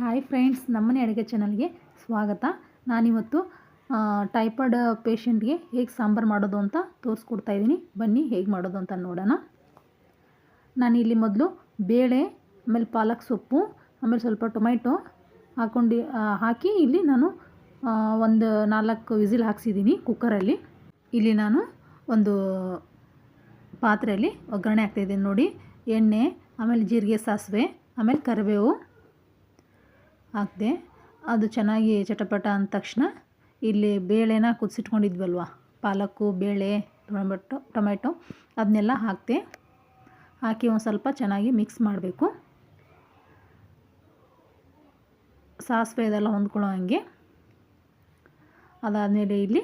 Hi friends ನಮ್ಮನೆ ಅಡುಗೆ ಚಾನಲ್ಗೆ ಸ್ವಾಗತ. ನಾನಿವತ್ತು ಟೈಫಾಯ್ಡ್ ಪೇಷಂಟ್ಗೆ ಹೇಗೆ ಸಾಂಬಾರು ಮಾಡೋದು ಅಂತ ತೋರಿಸ್ಕೊಡ್ತಾ ಇದ್ದೀನಿ. ಬನ್ನಿ ಹೇಗೆ ಮಾಡೋದು ಅಂತ ನೋಡೋಣ. ನಾನು ಇಲ್ಲಿ ಮೊದಲು ಬೇಳೆ, ಆಮೇಲೆ ಪಾಲಕ್ ಸೊಪ್ಪು, ಆಮೇಲೆ ಸ್ವಲ್ಪ ಟೊಮೆಟೊ ಹಾಕೊಂಡು ಹಾಕಿ ಇಲ್ಲಿ ನಾನು ಒಂದು ನಾಲ್ಕು ವಿಸಿಲ್ ಹಾಕ್ಸಿದ್ದೀನಿ ಕುಕ್ಕರಲ್ಲಿ. ಇಲ್ಲಿ ನಾನು ಒಂದು ಪಾತ್ರೆಯಲ್ಲಿ ಒಗ್ಗರಣೆ ಹಾಕ್ತಾಯಿದ್ದೀನಿ ನೋಡಿ. ಎಣ್ಣೆ, ಆಮೇಲೆ ಜೀರಿಗೆ ಸಾಸಿವೆ, ಆಮೇಲೆ ಕರಿಬೇವು. ಹಾಕಿದೆ, ಅದು ಚೆನ್ನಾಗಿ ಚಟಪಟ ಅಂದ ತಕ್ಷಣ ಇಲ್ಲಿ ಬೇಳೆನ ಕುದಿಸಿಟ್ಕೊಂಡಿದ್ವಲ್ವ? ಪಾಲಕ್ಕು, ಬೇಳೆ, ಟೊಮೆಟೊ ಟೊಮೆಟೊ ಅದನ್ನೆಲ್ಲ ಹಾಕ್ತೆ ಹಾಕಿ ಒಂದು ಸ್ವಲ್ಪ ಚೆನ್ನಾಗಿ ಮಿಕ್ಸ್ ಮಾಡಬೇಕು. ಸಾಸಿವೆ ಇದೆಲ್ಲ ಹೊಂದ್ಕೊಳ್ಳೋ ಹಂಗೆ. ಅದಾದಮೇಲೆ ಇಲ್ಲಿ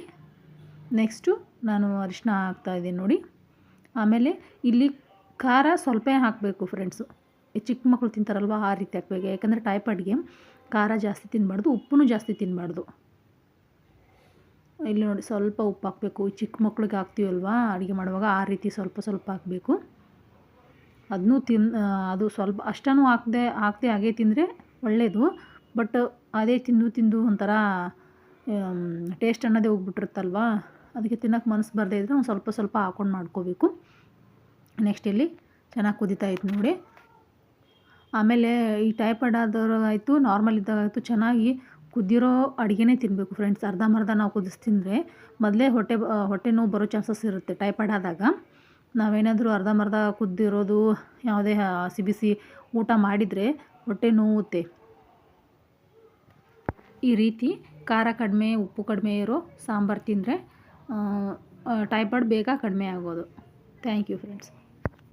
ನೆಕ್ಸ್ಟು ನಾನು ಅರಿಶಿನ ಹಾಕ್ತಾಯಿದ್ದೀನಿ ನೋಡಿ. ಆಮೇಲೆ ಇಲ್ಲಿ ಖಾರ ಸ್ವಲ್ಪ ಹಾಕಬೇಕು ಫ್ರೆಂಡ್ಸು ಈ ಚಿಕ್ಕ ಮಕ್ಕಳು ತಿಂತಾರಲ್ವ ಆ ರೀತಿ ಹಾಕಬೇಕು. ಯಾಕಂದರೆ ಟೈಫಾಯ್ಡ್ಗೆ ಖಾರ ಜಾಸ್ತಿ ತಿನ್ನಬಾರ್ದು ಉಪ್ಪು ಜಾಸ್ತಿ ತಿನ್ನಬಾರ್ದು ಇಲ್ಲಿ ನೋಡಿ, ಸ್ವಲ್ಪ ಉಪ್ಪು ಹಾಕಬೇಕು. ಚಿಕ್ಕ ಮಕ್ಳಿಗೆ ಹಾಕ್ತೀವಲ್ವ? ಅಡುಗೆ ಮಾಡುವಾಗ ಆ ರೀತಿ ಸ್ವಲ್ಪ ಸ್ವಲ್ಪ ಹಾಕಬೇಕು. ಅದನ್ನೂ ತಿನ್ ಅದು ಸ್ವಲ್ಪ ಅಷ್ಟೂ ಹಾಕದೆ ಹಾಕದೆ ಹಾಗೆ ತಿಂದರೆ ಒಳ್ಳೆಯದು ಬಟ್ ಅದೇ ತಿಂದು ತಿಂದು ಒಂಥರ ಟೇಸ್ಟ್ ಅನ್ನೋದೇ ಹೋಗ್ಬಿಟ್ಟಿರುತ್ತಲ್ವ? ಅದಕ್ಕೆ ತಿನ್ನೋಕೆ ಮನಸ್ಸು ಬರದೇ ಇದ್ದರೆ ಒಂದು ಸ್ವಲ್ಪ ಸ್ವಲ್ಪ ಹಾಕ್ಕೊಂಡು ಮಾಡ್ಕೋಬೇಕು. ನೆಕ್ಸ್ಟ್ ಇಲ್ಲಿ ಚೆನ್ನಾಗಿ ಕುದೀತಾ ಇತ್ತು ನೋಡಿ. ಆಮೇಲೆ ಈ ಟೈಫಾಯ್ಡ್ ಆದವರು ಆಯಿತು ನಾರ್ಮಲ್ ಇದ್ದಾಗ ಆಯಿತು ಚೆನ್ನಾಗಿ ಕುದ್ದಿರೋ ಅಡುಗೆನೇ ತಿನ್ನಬೇಕು ಫ್ರೆಂಡ್ಸ್ ಅರ್ಧಂಬರ್ಧ ನಾವು ಕುದಿಸಿ ತಿಂದರೆ ಮೊದಲೇ ಹೊಟ್ಟೆ ಹೊಟ್ಟೆ ನೋವು ಬರೋ ಚಾನ್ಸಸ್ ಇರುತ್ತೆ ಟೈಫಾಯ್ಡ್ ಆದಾಗ. ನಾವೇನಾದರೂ ಅರ್ಧಂಬರ್ಧ ಕುದ್ದಿರೋದು, ಯಾವುದೇ ಹಸಿ ಬಿಸಿ ಊಟ ಮಾಡಿದರೆ ಹೊಟ್ಟೆ ನೋವುತ್ತೆ. ಈ ರೀತಿ ಖಾರ ಕಡಿಮೆ, ಉಪ್ಪು ಕಡಿಮೆ ಇರೋ ಸಾಂಬಾರು ತಿಂದರೆ ಟೈಫಾಯ್ಡ್ ಬೇಗ ಕಡಿಮೆ ಆಗೋದು. ಥ್ಯಾಂಕ್ ಯು ಫ್ರೆಂಡ್ಸ್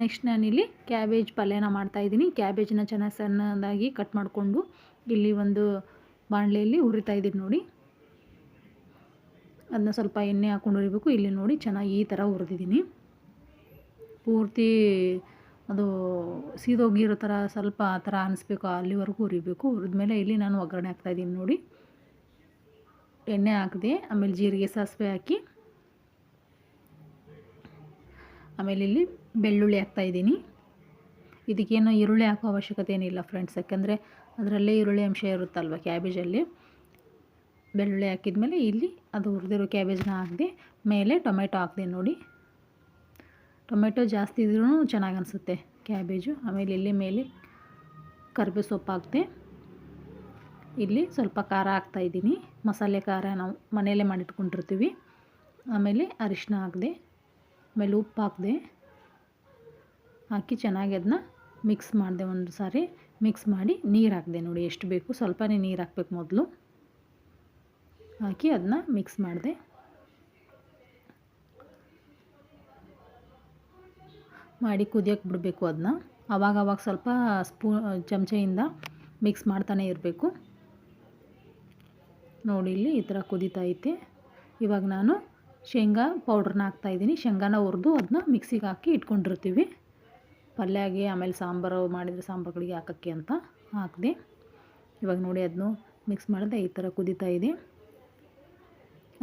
ನೆಕ್ಸ್ಟ್ ನಾನಿಲ್ಲಿ ಕ್ಯಾಬೇಜ್ ಪಲ್ಯನ ಮಾಡ್ತಾಯಿದ್ದೀನಿ ಕ್ಯಾಬೇಜನ್ನ ಚೆನ್ನಾಗಿ ಸಣ್ಣದಾಗಿ ಕಟ್ ಮಾಡಿಕೊಂಡು ಇಲ್ಲಿ ಒಂದು ಬಾಣಲೆಯಲ್ಲಿ ಹುರಿತಾ ಇದ್ದೀನಿ ನೋಡಿ. ಅದನ್ನ ಸ್ವಲ್ಪ ಎಣ್ಣೆ ಹಾಕ್ಕೊಂಡು ಹುರಿಬೇಕು. ಇಲ್ಲಿ ನೋಡಿ ಚೆನ್ನಾಗಿ ಈ ಥರ ಹುರಿದಿದ್ದೀನಿ. ಪೂರ್ತಿ ಅದು ಸೀದೋಗಿರೋ ಥರ ಸ್ವಲ್ಪ ಆ ಥರ ಅನಿಸ್ಬೇಕು, ಅಲ್ಲಿವರೆಗೂ ಹುರಿಬೇಕು. ಹುರಿದ್ಮೇಲೆ ಇಲ್ಲಿ ನಾನು ಒಗ್ಗರಣೆ ಹಾಕ್ತಾಯಿದ್ದೀನಿ ನೋಡಿ. ಎಣ್ಣೆ ಹಾಕಿದೆ, ಆಮೇಲೆ ಜೀರಿಗೆ ಸಾಸಿವೆ ಹಾಕಿ, ಆಮೇಲೆ ಇಲ್ಲಿ ಬೆಳ್ಳುಳ್ಳಿ ಹಾಕ್ತಾಯಿದ್ದೀನಿ ಇದಕ್ಕೇನು ಈರುಳ್ಳಿ ಹಾಕೋ ಅವಶ್ಯಕತೆ ಏನಿಲ್ಲ ಫ್ರೆಂಡ್ಸ್ ಯಾಕಂದರೆ ಅದರಲ್ಲೇ ಈರುಳ್ಳಿ ಅಂಶ ಇರುತ್ತಲ್ವ ಕ್ಯಾಬೇಜಲ್ಲಿ ಬೆಳ್ಳುಳ್ಳಿ ಹಾಕಿದ್ಮೇಲೆ ಇಲ್ಲಿ ಅದು ಹುರಿದಿರೋ ಕ್ಯಾಬೇಜ್ನ ಹಾಕಿದೆ, ಮೇಲೆ ಟೊಮೆಟೊ ಹಾಕಿದೆ ನೋಡಿ. ಟೊಮೆಟೊ ಜಾಸ್ತಿ ಇದ್ರೂ ಚೆನ್ನಾಗಿ ಅನಿಸುತ್ತೆ ಕ್ಯಾಬೇಜು ಆಮೇಲೆ ಇಲ್ಲಿ ಮೇಲೆ ಕರ್ಬೆ ಸೊಪ್ಪು ಹಾಕಿದೆ, ಇಲ್ಲಿ ಸ್ವಲ್ಪ ಖಾರ ಹಾಕ್ತಾಯಿದ್ದೀನಿ ಮಸಾಲೆ ಖಾರ ನಾವು ಮನೆಯಲ್ಲೇ ಮಾಡಿಟ್ಕೊಂಡಿರ್ತೀವಿ. ಆಮೇಲೆ ಅರಿಶಿನ ಹಾಕಿದೆ, ಆಮೇಲೆ ಉಪ್ಪು ಹಾಕಿದೆ. ಹಾಕಿ ಚೆನ್ನಾಗಿ ಅದನ್ನ ಮಿಕ್ಸ್ ಮಾಡಿದೆ ಒಂದು ಸಾರಿ. ಮಿಕ್ಸ್ ಮಾಡಿ ನೀರು ಹಾಕಿದೆ ನೋಡಿ ಎಷ್ಟು ಬೇಕು. ಸ್ವಲ್ಪನೇ ನೀರು ಹಾಕ್ಬೇಕು ಮೊದಲು. ಹಾಕಿ ಅದನ್ನ ಮಿಕ್ಸ್ ಮಾಡಿದೆ. ಮಾಡಿ ಕುದಿಯೋಕೆ ಬಿಡಬೇಕು ಅದನ್ನ. ಆವಾಗ ಅವಾಗ ಸ್ವಲ್ಪ ಸ್ಪೂ, ಚಮಚೆಯಿಂದ ಮಿಕ್ಸ್ ಮಾಡ್ತಾನೆ ಇರಬೇಕು. ನೋಡಿ ಇಲ್ಲಿ ಈ ಥರ ಕುದೀತಾ ಐತೆ. ಇವಾಗ ನಾನು ಶೇಂಗಾ ಪೌಡ್ರನ್ನ ಹಾಕ್ತಾಯಿದ್ದೀನಿ ಶೇಂಗಾನ ಹುರಿದು ಅದನ್ನ ಮಿಕ್ಸಿಗೆ ಹಾಕಿ ಇಟ್ಕೊಂಡಿರ್ತೀವಿ. ಪಲ್ಯಗೆ ಆಮೇಲೆ ಸಾಂಬಾರು ಮಾಡಿದರೆ ಸಾಂಬಾರುಗಳಿಗೆ ಹಾಕೋಕ್ಕೆ ಅಂತ ಹಾಕಿದೆ. ಇವಾಗ ನೋಡಿ ಅದನ್ನು ಮಿಕ್ಸ್ ಮಾಡಿದೆ, ಈ ಥರ ಕುದೀತಾ ಇದೆ.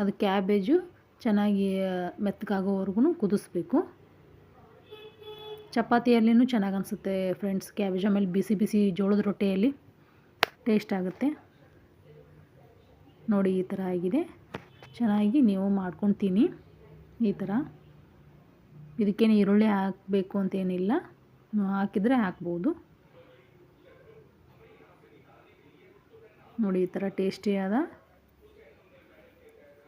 ಅದು ಕ್ಯಾಬೇಜು ಚೆನ್ನಾಗಿ ಮೆತ್ತಗಾಗೋವರೆಗೂ ಕುದಿಸ್ಬೇಕು. ಚಪಾತಿಯಲ್ಲಿನೂ ಚೆನ್ನಾಗಿ ಅನಿಸುತ್ತೆ ಫ್ರೆಂಡ್ಸ್ ಕ್ಯಾಬೇಜ್ ಆಮೇಲೆ ಬಿಸಿ ಬಿಸಿ ಜೋಳದ ರೊಟ್ಟಿಯಲ್ಲಿ ಟೇಸ್ಟ್ ಆಗುತ್ತೆ. ನೋಡಿ ಈ ಥರ ಆಗಿದೆ. ಚೆನ್ನಾಗಿ ನೀವು ಮಾಡ್ಕೊಂಡು ತಿನ್ನಿ ಈ ಥರ. ಇದಕ್ಕೇನು ಈರುಳ್ಳಿ ಹಾಕಬೇಕು ಅಂತೇನಿಲ್ಲ. ಹಾಕಿದರೆ ಹಾಕ್ಬೋದು. ನೋಡಿ, ಈ ಥರ ಟೇಸ್ಟಿಯಾದ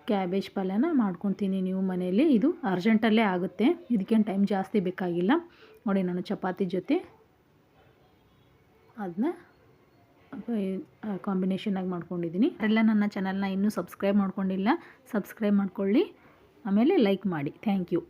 ಕ್ಯಾಬೇಜ್ ಪಲ್ಯನ ಮಾಡ್ಕೊತೀನಿ ನೀವು ಮನೆಯಲ್ಲಿ. ಇದು ಅರ್ಜೆಂಟಲ್ಲೇ ಆಗುತ್ತೆ. ಇದಕ್ಕೇನು ಟೈಮ್ ಜಾಸ್ತಿ ಬೇಕಾಗಿಲ್ಲ. ನೋಡಿ, ನಾನು ಚಪಾತಿ ಜೊತೆ ಅದನ್ನ ಕಾಂಬಿನೇಷನಾಗಿ ಮಾಡ್ಕೊಂಡಿದ್ದೀನಿ. ಎಲ್ಲ ನನ್ನ ಚಾನಲ್ನ ಇನ್ನೂ ಸಬ್ಸ್ಕ್ರೈಬ್ ಮಾಡ್ಕೊಂಡಿಲ್ಲ ಸಬ್ಸ್ಕ್ರೈಬ್ ಮಾಡ್ಕೊಳ್ಳಿ. ಆಮೇಲೆ ಲೈಕ್ ಮಾಡಿ. Thank you